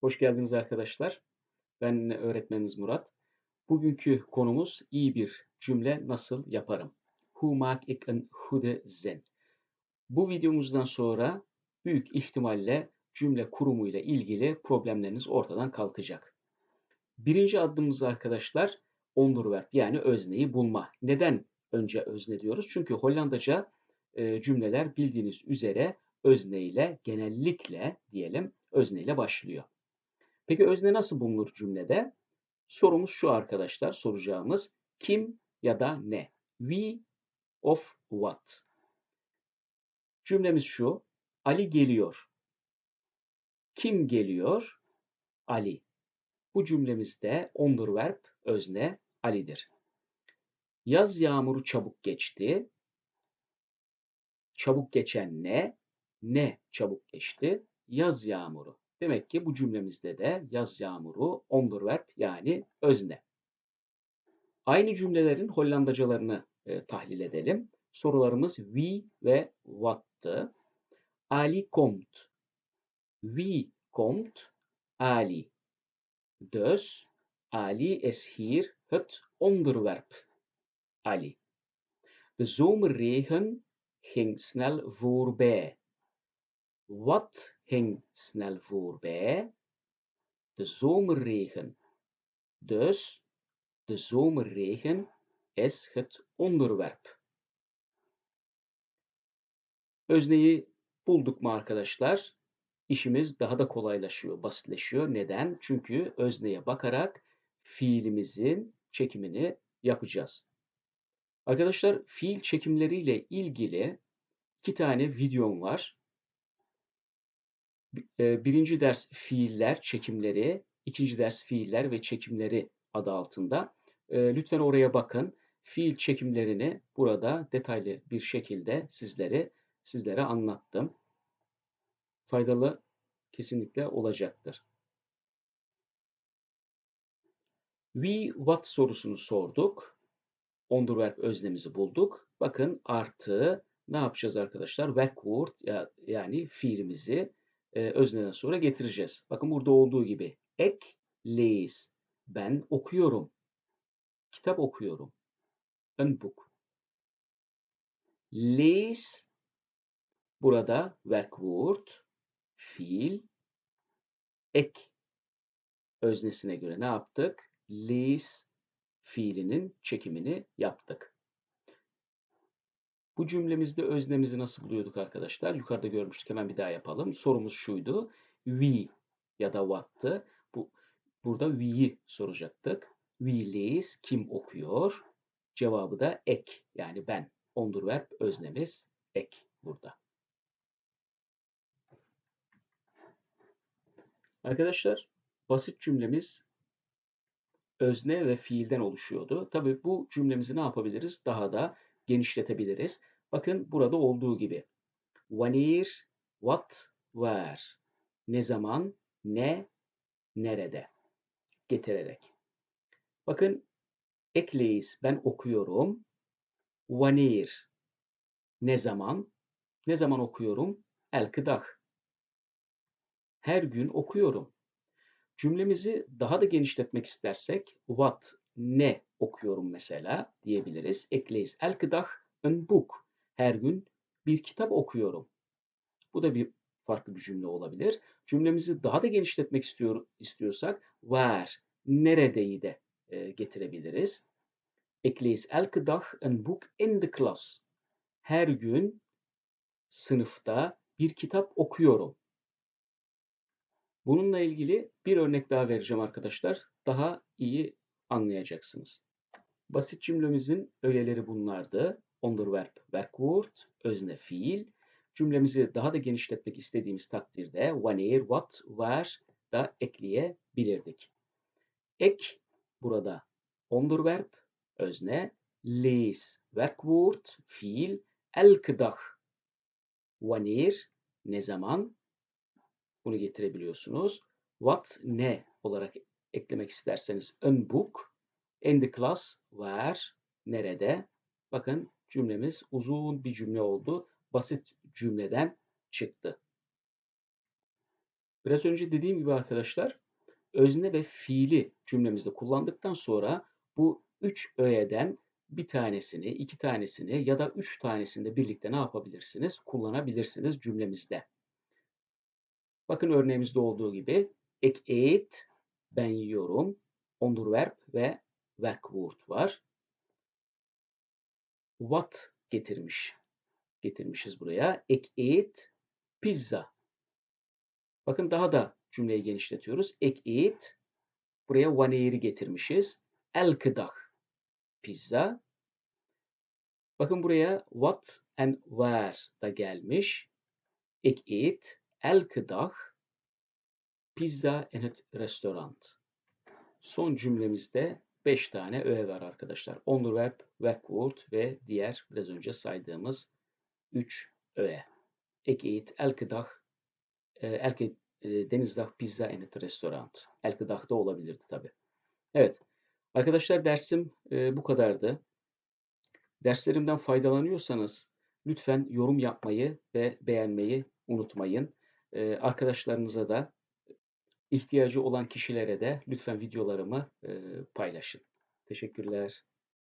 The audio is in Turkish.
Hoş geldiniz arkadaşlar. Ben öğretmeniniz Murat. Bugünkü konumuz iyi bir cümle nasıl yaparım? Hoe maak ik een goede zin? Bu videomuzdan sonra büyük ihtimalle cümle kurumuyla ilgili problemleriniz ortadan kalkacak. Birinci adımımız arkadaşlar onderwerp yani özneyi bulma. Neden önce özne diyoruz? Çünkü Hollandaca e, cümleler bildiğiniz üzere özneyle genellikle diyelim özneyle başlıyor. Peki özne nasıl bulunur cümlede? Sorumuz şu arkadaşlar, soracağımız kim ya da ne? We of what? Cümlemiz şu, Ali geliyor. Kim geliyor? Ali. Bu cümlemizde onderverb özne Ali'dir. Yaz yağmuru çabuk geçti. Çabuk geçen ne? Ne çabuk geçti? Yaz yağmuru. Demek ki bu cümlemizde de yaz yağmuru onderverb yani özne. Aynı cümlelerin Hollandacalarını e, tahlil edelim. Sorularımız wie ve what'tı. Ali komt. Wie komt? Ali. Dus Ali is hier het onderwerp. Ali. De zomerregen ging snel voorbij. Wat ging snel voorbij? De zomerregen. Dus de zomerregen is het onderwerp. Özneyi bulduk mu arkadaşlar? İşimiz daha da kolaylaşıyor, basitleşiyor. Neden? Çünkü özneye bakarak fiilimizin çekimini yapacağız. Arkadaşlar fiil çekimleriyle ilgili iki tane videom var. Birinci ders fiiller, çekimleri, ikinci ders fiiller ve çekimleri adı altında. Lütfen oraya bakın. Fiil çekimlerini burada detaylı bir şekilde sizlere sizlere anlattım. Faydalı kesinlikle olacaktır. We what sorusunu sorduk. Onderwerp öznemizi bulduk. Bakın artı ne yapacağız arkadaşlar? Werkwoord yani fiilimizi e, özneden sonra getireceğiz. Bakın burada olduğu gibi ek lees. Ben okuyorum. Kitap okuyorum. Een book. Lees burada werkwoord, fiil, ek öznesine göre ne yaptık? Lees fiilinin çekimini yaptık. Bu cümlemizde öznemizi nasıl buluyorduk arkadaşlar? Yukarıda görmüştük. Hemen bir daha yapalım. Sorumuz şuydu. We ya da what'tı. Bu, burada we'yi soracaktık. We lees kim okuyor? Cevabı da ek yani ben. Onderverb öznemiz ek burada. Arkadaşlar basit cümlemiz özne ve fiilden oluşuyordu. Tabii bu cümlemizi ne yapabiliriz? Daha da genişletebiliriz. Bakın burada olduğu gibi. Wanneer, what, where. Ne zaman, ne, nerede. Getirerek. Bakın ekleyiz. Ben okuyorum. Wanneer. Ne zaman? Ne zaman okuyorum? Elkıdah. Her gün okuyorum. Cümlemizi daha da genişletmek istersek what, ne okuyorum mesela diyebiliriz. Ekleyiz. Elkıdah een book. Her gün bir kitap okuyorum. Bu da bir farklı bir cümle olabilir. Cümlemizi daha da genişletmek istiyor, istiyorsak where, neredeyi de e, getirebiliriz. Elke dag een boek in de klas. Her gün sınıfta bir kitap okuyorum. Bununla ilgili bir örnek daha vereceğim arkadaşlar. Daha iyi anlayacaksınız. Basit cümlemizin öğeleri bunlardı. Onderwerp, werkwoord, özne fiil. Cümlemizi daha da genişletmek istediğimiz takdirde wanneer, what, where da ekleyebilirdik. Ek burada onderwerp, özne, lees, werkwoord, fiil, elke dag. Wanneer, ne zaman, bunu getirebiliyorsunuz. What, ne olarak eklemek isterseniz een book, in the class, where, nerede. Bakın cümlemiz uzun bir cümle oldu. Basit cümleden çıktı. Biraz önce dediğim gibi arkadaşlar, özne ve fiili cümlemizde kullandıktan sonra bu 3 öğeden bir tanesini, iki tanesini ya da üç tanesini birlikte ne yapabilirsiniz? Kullanabilirsiniz cümlemizde. Bakın örneğimizde olduğu gibi ek eat, ben yiyorum, onderverb ve werkwoord var. What getirmiş. Getirmişiz buraya. Ek eat, pizza. Bakın daha da cümleyi genişletiyoruz. Ek eat, buraya wanneer'i getirmişiz. Elke dag pizza. Bakın buraya what and where da gelmiş. Ik eet elke dag pizza het restaurant. Son cümlemizde 5 tane öğe var arkadaşlar. Onderwerp, werkwoord ve diğer biraz önce saydığımız 3 öğe. Ik eet elke dag, elke denizdag pizza het restaurant. Elke da olabilirdi tabi. Evet. Arkadaşlar dersim e, bu kadardı. Derslerimden faydalanıyorsanız lütfen yorum yapmayı ve beğenmeyi unutmayın. E, arkadaşlarınıza da ihtiyacı olan kişilere de lütfen videolarımı paylaşın. Teşekkürler.